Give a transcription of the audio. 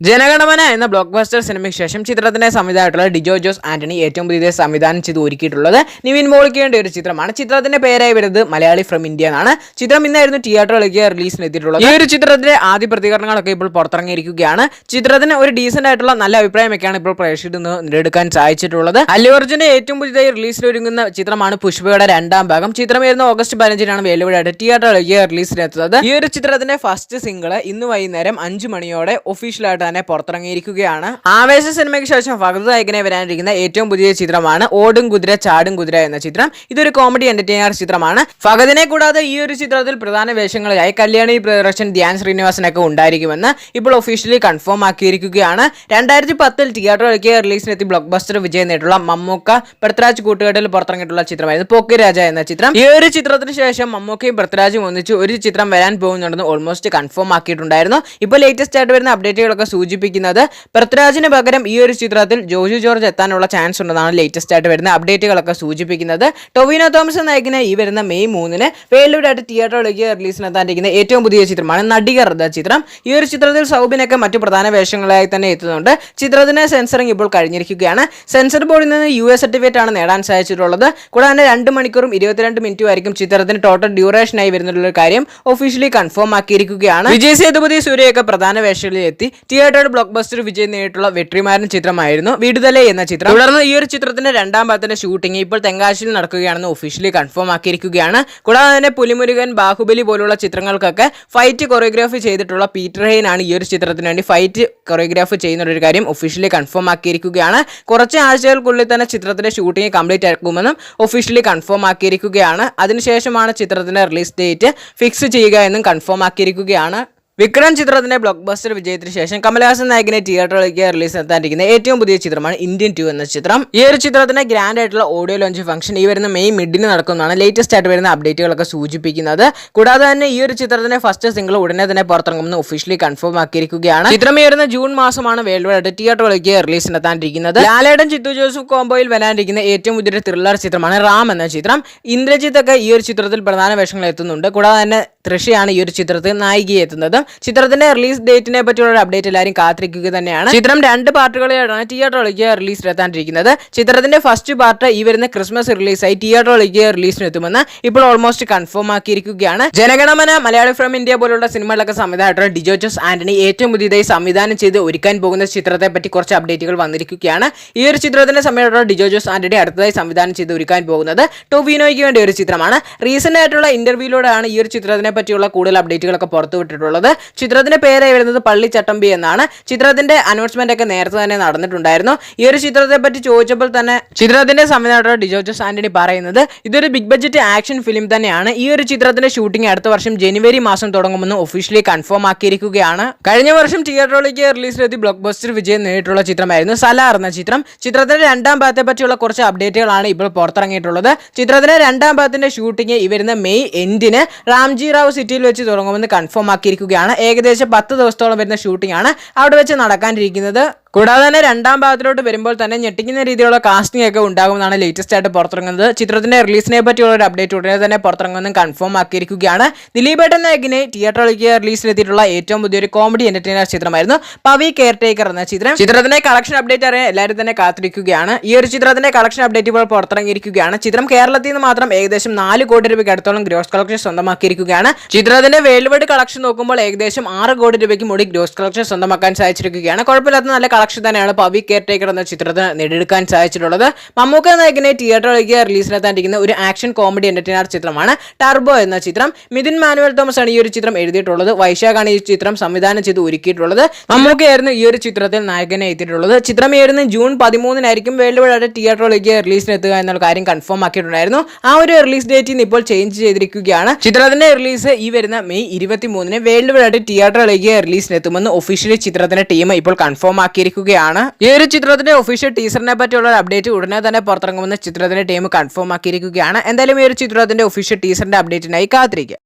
ജനഗണമന എന്ന block buster സിനിമയ്ക്ക് ശേഷം ചിത്രത്തിന്റെ സംവിധായകമായിട്ടുള്ള ഡിജോ ജോസ് ആന്റണി ഏറ്റവും പുതിയ സംവിധാനം ചെയ്ത് ഒരുക്കിയിട്ടുള്ളത് നിവിൻ മോളിക്കേണ്ട ഒരു ചിത്രമാണ്. ചിത്രത്തിന്റെ പേരായി വരുന്നത് മലയാളി ഫ്രം ഇന്ത്യ എന്നാണ്. ചിത്രം ഇന്നായിരുന്നു തിയേറ്ററുകളിലേക്ക് റിലീസിന് എത്തിയിട്ടുള്ളത് ഈ ഒരു ചിത്രത്തിന്റെ ആദ്യ പ്രതികരണങ്ങളൊക്കെ ഇപ്പോൾ പുറത്തിറങ്ങിയിരിക്കുകയാണ്. ചിത്രത്തിന് ഒരു ഡീസന്റ് ആയിട്ടുള്ള നല്ല അഭിപ്രായമൊക്കെയാണ് ഇപ്പോൾ പ്രേക്ഷകരിൽ നിന്ന് നേടുക്കാൻ സാധിച്ചിട്ടുള്ളത്. അല്ലു അർജുന്റെ ഏറ്റവും പുതിയതായി റിലീസിൽ ഒരുങ്ങുന്ന ചിത്രമാണ് പുഷ്പയുടെ രണ്ടാം ഭാഗം. ചിത്രം വരുന്ന ഓഗസ്റ്റ് പതിനഞ്ചിനാണ് വേലുവിടായിട്ട് തിയേറ്ററുകളിലേക്ക് റിലീസിനെത്തുന്നത് ഈ ഒരു ചിത്രത്തിന്റെ ഫസ്റ്റ് സിംഗിൾ ഇന്ന് വൈകുന്നേരം അഞ്ചു മണിയോടെ ഒഫീഷ്യലായിട്ട് തന്നെ പുറത്തിറങ്ങിയിരിക്കുകയാണ്. ആവേശ സിനിമയ്ക്ക് ശേഷം ഫഹദ് നായകനെ വരാനിരിക്കുന്ന ഏറ്റവും പുതിയ ചിത്രമാണ് ഓടും കുതിര ചാടും കുതിര എന്ന ചിത്രം. ഇതൊരു കോമഡി എന്റർടൈനർ ചിത്രമാണ്. ഫഹദിനെ കൂടാതെ ഈ ഒരു ചിത്രത്തിൽ പ്രധാന വേഷങ്ങളായി കല്യാണി പ്രദർശൻ ധ്യാൻ ശ്രീനിവാസനൊക്കെ ഉണ്ടായിരിക്കുമെന്ന് ഇപ്പോൾ ഒഫീഷ്യലി കൺഫേം ആക്കിയിരിക്കുകയാണ്. രണ്ടായിരത്തി പത്തിൽ തിയേറ്ററിലേക്ക് റിലീസിനെത്തി ബ്ലോക്ക് ബസ്റ്റർ വിജയം നേട്ടുള്ള മമ്മൂക്ക പൃഥ്വിരാജ് കൂട്ടുകെട്ടിൽ പുറത്തിറങ്ങിയിട്ടുള്ള ചിത്രമായിരുന്നു പോക്കി രാജ എന്ന ചിത്രം. ഈ ഒരു ചിത്രത്തിന് ശേഷം മമ്മൂക്കയും പൃഥ്വിരാജും ഒന്നിച്ച് ഒരു ചിത്രം വരാൻ പോകുന്നുണ്ടെന്ന് ഓൾമോസ്റ്റ് കൺഫേം ആക്കിയിട്ടുണ്ടായിരുന്നു. ഇപ്പോൾ ലേറ്റസ്റ്റ് ആയിട്ട് വരുന്ന അപ്ഡേറ്റുകളൊക്കെ സൂചിപ്പിക്കുന്നത്. പൃഥ്വിരാജിന് പകരം ഈ ഒരു ചിത്രത്തിൽ ജോജു ജോർജ് എത്താനുള്ള ചാൻസ് ഉണ്ടെന്നാണ് ലേറ്റസ്റ്റ് ആയിട്ട് വരുന്ന അപ്ഡേറ്റുകളൊക്കെ സൂചിപ്പിക്കുന്നത്. ടൊവിനോ തോമസ് നായകന് ഈ വരുന്ന മെയ് മൂന്നിന് വേൾഡായിട്ട് തിയേറ്ററിലേക്ക് റിലീസിനെത്താനിരിക്കുന്ന ഏറ്റവും പുതിയ ചിത്രമാണ് നടികർ എന്ന ചിത്രം. ഈ ഒരു ചിത്രത്തിൽ സൗബിനൊക്കെ മറ്റു പ്രധാന വേഷങ്ങളായി തന്നെ എത്തുന്നുണ്ട്. ചിത്രത്തിന് സെൻസറിങ് ഇപ്പോൾ കഴിഞ്ഞിരിക്കുകയാണ്. സെൻസർ ബോർഡിൽ നിന്ന് യു എസ് സർട്ടിഫിക്കറ്റ് ആണ് നേടാൻ സാധിച്ചിട്ടുള്ളത്. കൂടാതെ രണ്ട് മണിക്കൂറും ഇരുപത്തിരണ്ട് മിനിറ്റും ആയിരിക്കും ചിത്രത്തിന് ടോട്ടൽ ഡ്യൂറേഷനായി വരുന്നുള്ള കാര്യം ഒഫീഷ്യലി കൺഫേം ആക്കിയിരിക്കുകയാണ്. വിജയ് സേതുപതി സൂര്യയൊക്കെ പ്രധാന വേഷങ്ങളിൽ എത്തി തിയേറ്റർ ബ്ലോക്ക് ബസ്റ്റർ വിജയം നേരിട്ടുള്ള വെട്രിമാരൻ ചിത്രമായിരുന്നു വീടുതലേ എന്ന ചിത്രം. തുടർന്ന് ഈ ഒരു ചിത്രത്തിന്റെ രണ്ടാം ഭാഗത്തിന്റെ ഷൂട്ടിംഗ് ഇപ്പോൾ തെങ്കാശിയിൽ നടക്കുകയാണെന്ന് ഒഫീഷ്യലി കൺഫേം ആക്കിയിരിക്കുകയാണ്. കൂടാതെ തന്നെ പുലിമുരുകൻ ബാഹുബലി പോലുള്ള ചിത്രങ്ങൾക്കൊക്കെ ഫൈറ്റ് കൊറിയോഗ്രാഫി ചെയ്തിട്ടുള്ള പീറ്റർ ഹെയിൻ ആണ് ഈ ഒരു ചിത്രത്തിന് വേണ്ടി ഫൈറ്റ് കൊറിയോഗ്രാഫി ചെയ്യുന്ന ഒരു കാര്യം ഒഫീഷ്യലി കൺഫേം ആക്കിയിരിക്കുകയാണ്. കുറച്ച് ആഴ്ചകൾക്കുള്ളിൽ തന്നെ ചിത്രത്തിന്റെ ഷൂട്ടിംഗ് കംപ്ലീറ്റ് ആക്കുമെന്നും ഒഫീഷ്യലി കൺഫേം ആക്കിയിരിക്കുകയാണ്. അതിനുശേഷമാണ് ചിത്രത്തിന്റെ റിലീസ് ഡേറ്റ് ഫിക്സ് ചെയ്യുക എന്നും കൺഫേം ആക്കിയിരിക്കുകയാണ്. വിക്രം ചിത്രത്തിന്റെ ബ്ലോക്ക് ബസ്റ്റർ വിജയത്തിന് ശേഷം കമലഹാസൻ നായകനെ തിയേറ്ററിലേക്ക് റിലീസ് നടത്താനിരിക്കുന്ന ഏറ്റവും പുതിയ ചിത്രമാണ് ഇന്ത്യൻ ടു എന്ന ചിത്രം. ഈ ഒരു ചിത്രത്തിന്റെ ഗ്രാൻഡ് ആയിട്ടുള്ള ഓഡിയോ ലോഞ്ച് ഫംഗ്ഷൻ ഈ വരുന്ന മെയ് മിഡിന് നടക്കുന്നതാണ്. ലേറ്റസ്റ്റ് ആയിട്ട് വരുന്ന അപ്ഡേറ്റുകളൊക്കെ സൂചിപ്പിക്കുന്നത്. കൂടാതെ തന്നെ ഈ ഒരു ചിത്രത്തിന്റെ ഫസ്റ്റ് സിംഗിൾ ഉടനെ തന്നെ പുറത്തിറങ്ങുമെന്ന് ഒഫീഷ്യലി കൺഫേം ആക്കിയിരിക്കുകയാണ്. ചിത്രം ഈ വരുന്ന ജൂൺ മാസമാണ് വേൾഡ് വൈഡ് തിയേറ്ററിലേക്ക് റിലീസ് നടത്താനിരിക്കുന്നത്. ലാലേടൻ ചിത്തു ജോസഫ് കോംബോയിൽ വരാനിരിക്കുന്ന ഏറ്റവും പുതിയ ത്രില്ലർ ചിത്രമാണ് റാം എന്ന ചിത്രം. ഇന്ദ്രജിത്ത് ഒക്കെ ഈ ഒരു ചിത്രത്തിൽ പ്രധാന വേഷങ്ങൾ എത്തുന്നുണ്ട്. കൂടാതെ തന്നെ തൃഷയാണ് ഈ ഒരു ചിത്രത്തിൽ നായികയെ എത്തുന്നത്. ചിത്രത്തിന്റെ റിലീസ് ഡേറ്റിനെ പറ്റിയുള്ള അപ്ഡേറ്റ് എല്ലാവരും കാത്തിരിക്കുക തന്നെയാണ്. ചിത്രം രണ്ട് പാർട്ടുകളിലാണ് തിയേറ്ററിലേക്ക് റിലീസിലെത്താണ്ടിരിക്കുന്നത് ചിത്രത്തിന്റെ ഫസ്റ്റ് പാർട്ട് ഈ വരുന്ന ക്രിസ്മസ് റിലീസായി തിയേറ്ററിലേക്ക് റിലീസിനെത്തുമെന്ന് ഇപ്പോൾ ഓൾമോസ്റ്റ് കൺഫേം ആക്കിയിരിക്കുകയാണ്. ജനഗണമന മലയാളി ഫ്രം ഇന്ത്യ പോലുള്ള സിനിമകളൊക്കെ സംവിധായകരുടെ ഡിജോ ജോസ് ആന്റണി ഏറ്റവും പുതിയതായി സംവിധാനം ചെയ്ത് ഒരുക്കാൻ പോകുന്ന ചിത്രത്തെ പറ്റി കുറച്ച് അപ്ഡേറ്റുകൾ വന്നിരിക്കുകയാണ്. ഈ ഒരു ചിത്രത്തിന്റെ സമയത്തുള്ള ഡിജോ ജോസ് ആന്റണി അടുത്തതായി സംവിധാനം ചെയ്ത് ഒരുക്കാൻ പോകുന്നത് ടൊവിനോയ്ക്ക് വേണ്ടി ഒരു ചിത്രമാണ്. റീസെന്റ് ആയിട്ടുള്ള ഇന്റർവ്യൂയിലൂടെയാണ് ഈ ഒരു ചിത്രത്തിനെ പറ്റിയുള്ള കൂടുതൽ അപ്ഡേറ്റുകളൊക്കെ പുറത്തുവിട്ടിട്ടുള്ളത്. ചിത്രത്തിന്റെ പേരായി വരുന്നത് പള്ളി ചട്ടമ്പി എന്നാണ്. ചിത്രത്തിന്റെ അനൗൺസ്മെന്റ് ഒക്കെ നേരത്തെ തന്നെ നടന്നിട്ടുണ്ടായിരുന്നു. ഈ ഒരു ചിത്രത്തെ പറ്റി ചോദിച്ചപ്പോൾ തന്നെ ചിത്രത്തിന്റെ സംവിധായകർ ഡിജോ ജോസ് ആന്റണി പറയുന്നത് ഇതൊരു ബിഗ് ബഡ്ജറ്റ് ആക്ഷൻ ഫിലിം തന്നെയാണ്. ഈ ഒരു ചിത്രത്തിന്റെ ഷൂട്ടിംഗ് അടുത്ത വർഷം ജനുവരി മാസം തുടങ്ങുമെന്ന് ഒഫീഷ്യലി കൺഫേം ആക്കിയിരിക്കുകയാണ്. കഴിഞ്ഞ വർഷം തിയേറ്ററിലേക്ക് റിലീസിലെത്തി ബ്ലോക്ക് ബസ്റ്റർ വിജയം നേരിട്ടുള്ള ചിത്രമായിരുന്നു സലാർ എന്ന ചിത്രം. ചിത്രത്തിന്റെ രണ്ടാം ഭാഗത്തെ പറ്റിയുള്ള കുറച്ച് അപ്ഡേറ്റുകളാണ് ഇപ്പോൾ പുറത്തിറങ്ങിയിട്ടുള്ളത്. ചിത്രത്തിന്റെ രണ്ടാം ഭാഗത്തിന്റെ ഷൂട്ടിംഗ് ഈ വരുന്ന മെയ് എൻഡിന് റാംജി റാവു സിറ്റിയിൽ വെച്ച് തുടങ്ങുമെന്ന് കൺഫേം ആക്കിയിരിക്കുകയാണ്. ഏകദേശം പത്ത് ദിവസത്തോളം വരുന്ന ഷൂട്ടിംഗ് ആണ്. അവിടെ വെച്ച് നടക്കാനിരിക്കുന്നത്. കൂടാതെ തന്നെ രണ്ടാം ഭാഗത്തിലോട്ട് വരുമ്പോൾ തന്നെ ഞെട്ടിക്കുന്ന രീതിയിലുള്ള കാസ്റ്റിംഗ് ഒക്കെ ഉണ്ടാകുമെന്നാണ് ലേറ്റസ്റ്റ് ആയിട്ട് പുറത്തിറങ്ങുന്നത്. ചിത്രത്തിന്റെ റിലീസിനെ പറ്റിയുള്ള ഒരു അപ്ഡേറ്റ് ഉടനെ തന്നെ പുറത്തിറങ്ങുമെന്നും കൺഫേം ആക്കിയിരിക്കുകയാണ്. ദിലീപ് ദിലീപേട്ടൻ നായകിനെ തിയേറ്ററിലേക്ക് റിലീസിലെത്തിയിട്ടുള്ള ഏറ്റവും പുതിയൊരു കോമഡി എന്റർടൈനർ ചിത്രമായിരുന്നു പവി കെയർ ടേക്കർ എന്ന ചിത്രം. ചിത്രത്തിന്റെ കളക്ഷൻ അപ്ഡേറ്റ് അറിയാൻ എല്ലാവരും തന്നെ കാത്തിരിക്കുകയാണ്. ഈ ഒരു ചിത്രത്തിന്റെ കളക്ഷൻ അപ്ഡേറ്റ് ഇപ്പോൾ പുറത്തിറങ്ങിയിരിക്കുകയാണ്. ചിത്രം കേരളത്തിൽ നിന്ന് മാത്രം ഏകദേശം നാല് കോടി രൂപയ്ക്ക് അടുത്തോളം ഗ്രോസ് കളക്ഷൻ സ്വന്തമാക്കിയിരിക്കുകയാണ്. ചിത്രത്തിന്റെ വേൾഡ് വൈഡ് കളക്ഷൻ നോക്കുമ്പോൾ ഏകദേശം ആറ് കോടി രൂപയ്ക്ക് മുടി ഗ്രോസ് കളക്ഷൻ സ്വന്തമാക്കാൻ സാധിച്ചിരിക്കുകയാണ്. കുഴപ്പമില്ലാത്ത നല്ല കളക്ഷൻ തന്നെയാണ് പവി കെയർ ടേക്കർ എന്ന ചിത്രത്തിന് നേടിയെടുക്കാൻ സാധിച്ചിട്ടുള്ളത്. മമ്മൂക്ക നായകനെ തിയേറ്ററിലേക്ക് റിലീസിനെത്താണ്ടിരിക്കുന്ന ഒരു ആക്ഷൻ കോമഡി എന്റർടൈനർ ചിത്രമാണ് ടർബോ എന്ന ചിത്രം. മിഥുൻ മാനുവൽ തോമസ് ആണ് ഈ ഒരു ചിത്രം എഴുതിയിട്ടുള്ളത്. വൈശാഖാണ് ഈ ചിത്രം സംവിധാനം ചെയ്ത് ഒരുക്കിയിട്ടുള്ളത്. മമ്മൂക്കയായിരുന്നു ഈ ഒരു ചിത്രത്തിൽ നായകനെ എത്തിയിട്ടുള്ളത്. ചിത്രം ഏഴുന്ന ജൂൺ പതിമൂന്നിനായിരിക്കും വേൾഡ് വൈഡ് തിയേറ്ററിലേക്ക് റിലീസിനെത്തുക എന്നുള്ള കാര്യം കൺഫേം ആക്കിയിട്ടുണ്ടായിരുന്നു. ആ ഒരു റിലീസ് ഡേറ്റ് ഇന്ന് ഇപ്പോൾ ചേഞ്ച് ചെയ്തിരിക്കുകയാണ്. ചിത്രത്തിന്റെ റിലീസ് ഈ വരുന്ന മെയ് ഇരുപത്തി മൂന്നിന് വേൾഡ് വൈഡ് തിയേറ്ററിലേക്ക് റിലീസിനെത്തുമെന്ന് ഒഫീഷ്യലി ചിത്രത്തിന്റെ ടീം ഇപ്പോൾ കൺഫേം ആക്കിയിരിക്കുകയാണ് ഈ ഒരു ചിത്രത്തിന്റെ ഒഫീഷ്യൽ ടീസറിനെ പറ്റിയുള്ള അപ്ഡേറ്റ് ഉടനെ തന്നെ പുറത്തിറങ്ങുമെന്ന് ചിത്രത്തിന്റെ ടീം കൺഫേം ആക്കിയിരിക്കുകയാണ്. എന്തായാലും ഈ ഒരു ചിത്രത്തിന്റെ ഒഫീഷ്യൽ ടീസറിന്റെ അപ്ഡേറ്റിനായി കാത്തിരിക്കുക